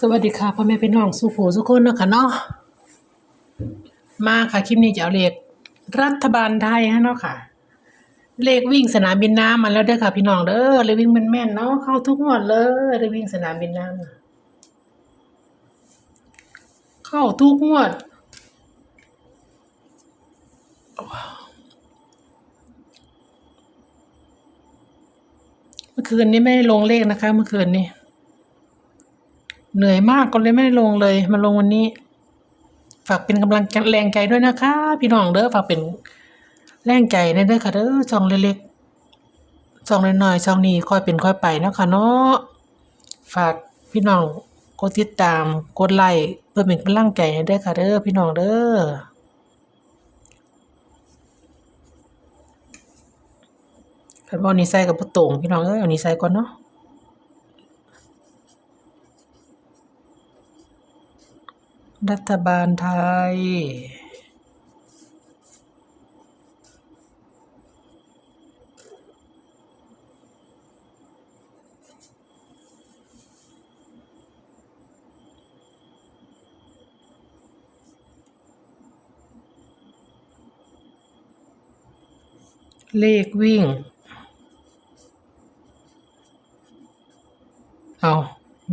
สวัสดีค่ะพ่อแม่พี่น้องสุขูสุขคนเนาะค่ะเนาะมาค่ะคลิปนี้จะเอาเลขรัฐบาลไทยฮะเนาะค่ะ เลขวิ่งสนามบินน้ำมาแล้วเด้อค่ะ พี่น้องเด้อเลขวิ่งแม่นเนาะเข้าทุกงวดเลยเลขวิ่งสนามบินน้ำเข้าทุกงวดเมื่อคืนนี้ไม่ลงเลขนะคะ เมื่อคืนนี้ เหนื่อยมากก็เลยไม่ลงเลย มาลงวันนี้ ฝากเป็นกำลังแรงใจด้วยนะคะ พี่น้องเด้อฝากเป็นแรงใจในเด้อค่ะเด้อช่องเล็กๆช่องน้อยๆช่องนี้ค่อยเป็นค่อยไปนะคะเนาะฝากพี่น้องกดติดตามกดไลค์เพื่อเป็นกำลังใจให้เด้อค่ะเด้อพี่น้องเด้อคันว่านิสัยกับบ่ตรงพี่น้องเอ้ยเอานิสัยก่อนเนาะ รัฐบาลไทย เลขวิ่ง เอา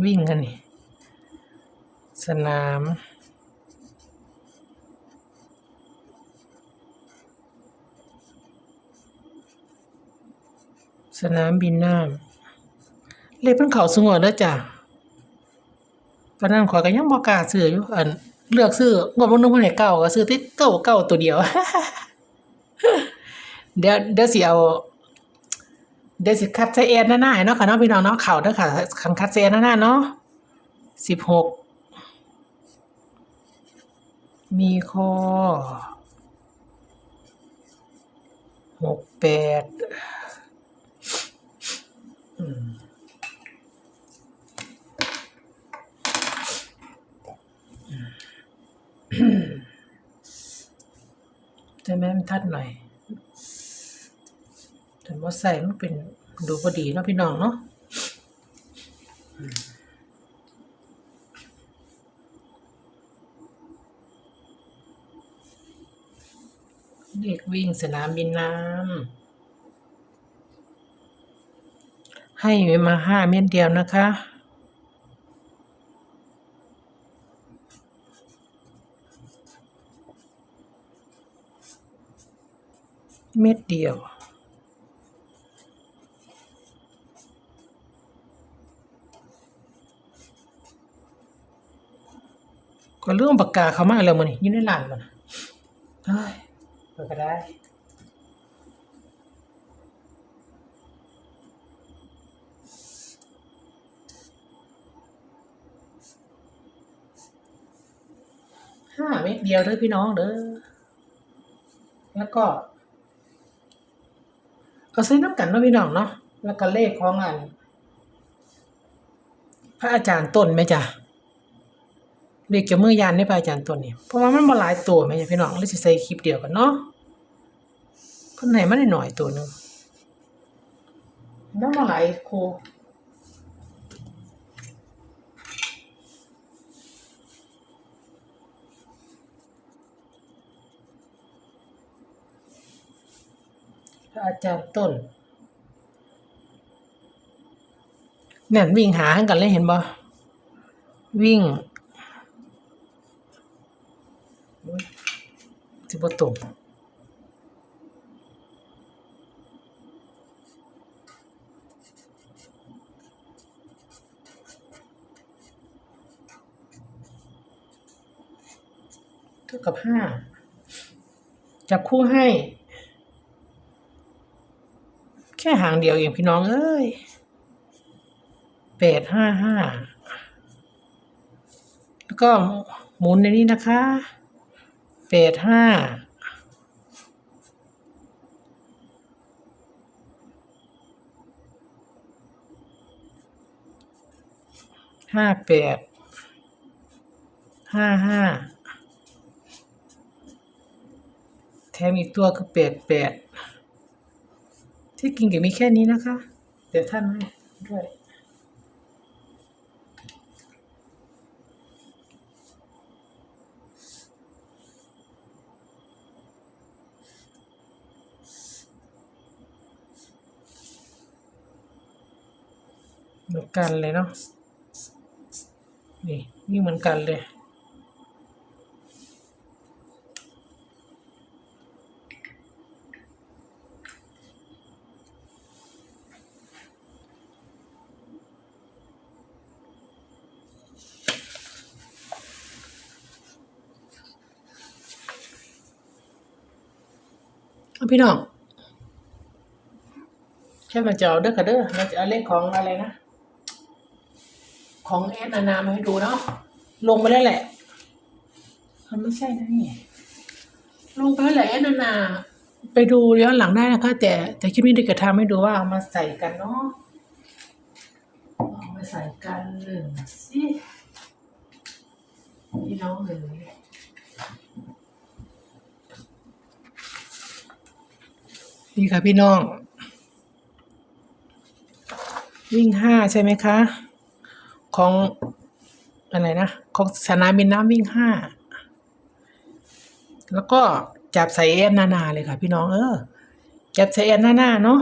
วิ่งกันนี่ สนาม นามบินน้ำเลขเพิ่นเขาสงว่าเด้อจ้ะปานนั้นขอยก็ยังบ่กล้าซื้ออยู่อันเลือกซื้องวดบ่นึงเพิ่นให้เก้าก็ซื้อที่เก้าเก้าตัวเดียว เดี๋ยวเดี๋ยวสิเอาเดี๋ยวสิคัดใส่แอดหน้าๆให้เนาะค่ะเนาะพี่น้องเนาะเข้าเด้อค่ะคันคัดใส่แอดหน้าๆเนาะสิบหกมีคอหกแปด แต่แม่มันทัดหน่อยแต่ว่าใส่มันเป็นดูพอดีเนาะพี่น้องเนาะเด็กวิ่งสนามบินน้ำ ให้มาห้าเม็ดเดียวนะคะ เม็ดเดียวก็เรื่องปากกาเขามาแล้วมันอยู่ในร้านมันเฮ้ยเปิดก็ได้ ห้าเม็ดเดียวเด้อพี่น้องเด้อแล้วก็เอาใส่น้ำกันเนาะพี่น้องเนาะแล้วก็เลขของอันพระอาจารย์ต้นไหมจ๊ะเลขเกี่ยวมือยานในพระอาจารย์ต้นเนี่ยเพราะว่ามันมาหลายตัวไหมจ๊ะพี่น้องเลยสิใส่คลิปเดียวกันเนาะเพิ่นไหนมันได้หน่อยตัวหนึ่งแล้วมาหลายครูพระ อาจารย์ต้นแม่นวิ่งหาหกันเลยเห็นบ่วิ่งอุ๊ยสิบ่ตรงเท่ากับห้าจับคู่ให้ ค่หางเดียวเองพี่น้องเอ้ยแปดห้าห้าแล้วก็หมุนในนี้นะคะแปดห้าห้าแปดห้าห้าแถมอีกตัวคือแปดแปด ที่กินก็มีแค่นี้นะคะ เดี๋ยวท่านให้ด้วยเหมือนกันเลยเนาะนี่นี่เหมือนกันเลย พี่น้องแค่มาเจาเด้อค่ะเด้อเราจะเอาเลขของอะไรนะ ของแอดนานามาให้ดูเนาะลงไปแล้วแหละ มันไม่ใช่นะนี่ลงไปแล้วแหละแอดนานา ไปดูย้อนหลังได้นะคะ แต่แต่คลิปนี้เด็กจะทำให้ดูว่าเอามาใส่กันเนาะเอามาใส่กันสิพี่น้องเลย นี่ค่ะพี่น้อง วิ่งห้าใช่ไหมคะ ของอะไรนะ ของสนามบินน้ำวิ่งห้าแล้วก็จับใส่แอนนานาเลยค่ะพี่น้องเออ จับใส่แอนนานาเนาะ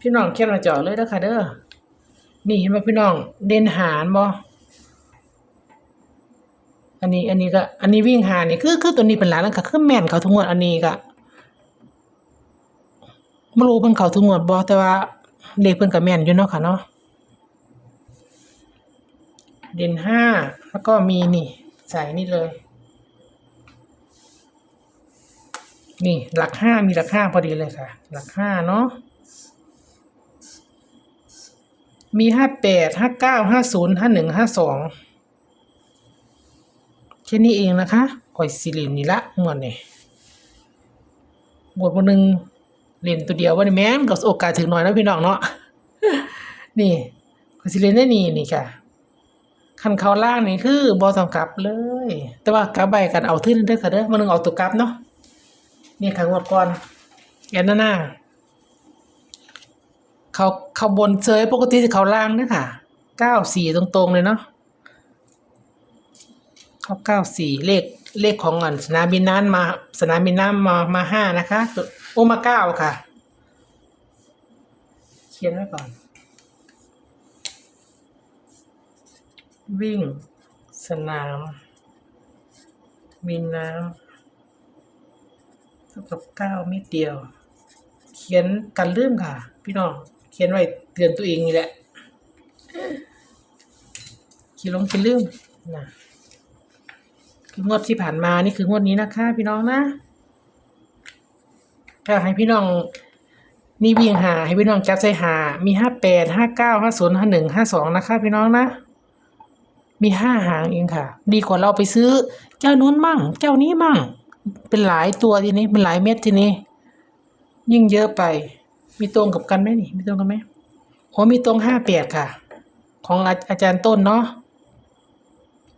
พี่น้องเข้มมาเจาะเลยเด้อค่ะเด้อนี่เห็นไหมพี่น้องเด่นหารบ่ นี้ อันนี้ก็ อันนี้วิ่งหานี่คือคือตัวนี้เป็นหลักแล้วค่ะคือแม่นเขาทุกงวดอันนี้ก็ไม่รู้เพิ่นเขาทุกงวดบ่แต่ว่าเลขเพิ่นก็แม่นอยู่เนาะค่ะเนาะเด่นห้าแล้วก็มีนี่ ใส่นี่เลย นี่หลักห้ามีหลักห้าพอดีเลยค่ะ หลักห้าเนาะมีห้าแปดห้าเก้าห้าศูนย์ห้าหนึ่งห้าสอง แค่นี้เองนะคะก่อยสิเล่นนี่ละงวดนี่หมดวันหนึ่งเล่นตัวเดียววันนี้แม่นก็โอกาสถึงหน่อยนะพี่น้องเนาะนี่ก่อยสิเล่นได้นี่นี่ค่ะคันเขาล่างนี่คือบอสำกลับเลย แต่ว่ากลับใบกันเอาทื่นเด้อค่ะเด้อมันนึงเอาตัวกลับเนาะนี่ค่ะงวดก่อนแอนนาน่าเขาเขาบนเซยปกติจะเขาล่างเด้อค่ะเก้าสี่ตรงๆเลยเนาะ ข้อเก้าสี่เลขเลขของเงินสนามบินนั้นมา สนามบินน้ำมามาห้านะคะโอมาเก้าค่ะ เขียนไว้ก่อน วิ่ง สนามบินน้ำเท่ากับเก้าเม็ดเดียว เขียนกันลืมค่ะ พี่น้องเขียนไว้เตือนตัวเองนี่แหละขีลงขีลืมนะคือ งวดที่ผ่านมานี่คืองวดนี้นะคะ พี่น้องนะก็ให้พี่น้องนี่วิ่งหาให้พี่น้องจับใส่หา มีห้าแปดห้าเก้าห้าศูนย์ห้าหนึ่งห้าสองนะคะ พี่น้องนะ มีห้าหางเองค่ะ ดีกว่าเราไปซื้อ เจ้านู้นมั่ง เจ้านี้มั่ง เป็นหลายตัวทีนี้เป็นหลายเม็ดทีนี้ ยิ่งเยอะไป มีตรงกับกันไหมนี่ มีตรงกันไหมโอ้มีตรงห้าแปดค่ะ ของอาอาจารย์ต้นเนาะ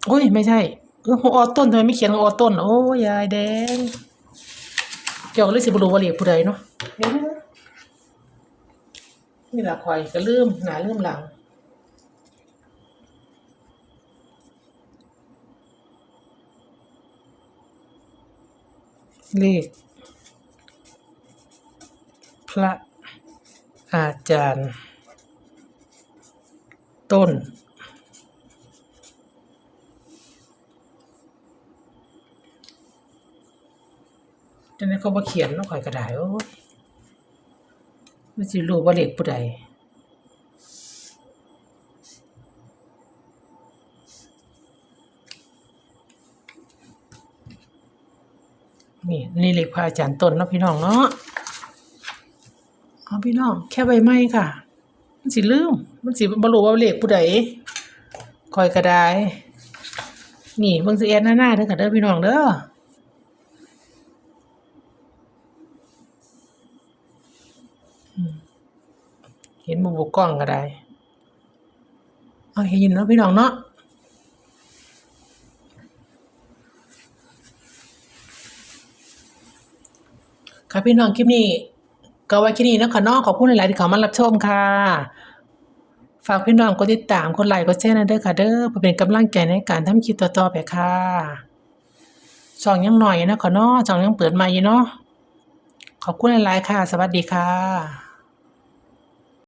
โอ้ยไม่ใช่ เอออออต้นทำไมไม่เขียนของออต้น โอ้ยายแดงเกี่ยวกับเรื่องสิบรูวาเลียผู้ใดเนาะนะนี่ละคอยก็เริ่มหนาเริ่มหลังเลขพระอาจารย์ ต้น จังนั้นเขาบ่เขียนเนาข่อยก็ได้โอ้ยมันสิรู้ว่าเลขผู้ใดนี่นี่เลขพระอาจารย์ต้นเนาะพี่น้องเนาะเอาพี่น้อง แค่ใบไม้ค่ะ มันสิลืม มันสิบ่รู้ว่าเลขผู้ใดข่อยก็ไดนี่เบิ่งสิแอดหน้าหน้าเด้อค่ะเด้อพี่น้องเด้อ เห็นมุมบกกล้องก็ได้เอาเห็นอยู่เนาะพี่น้องเนาะค่ะพี่น้องคลิปนี้ก็ไว้แค่นี้นะคะน้องขอบคุณหลายๆที่เขามารับชมค่ะ ฝากพี่น้องกดติดตามกดไลค์กดแชร์นะเด้อค่ะเด้อเพื่อเป็นกำลังใจในการทำคลิปต่อๆไปค่ะช่องยังหน่อยนะคะเนาะช่องยังเปิดใหม่เนาะขอบคุณหลายๆค่ะ สวัสดีค่ะ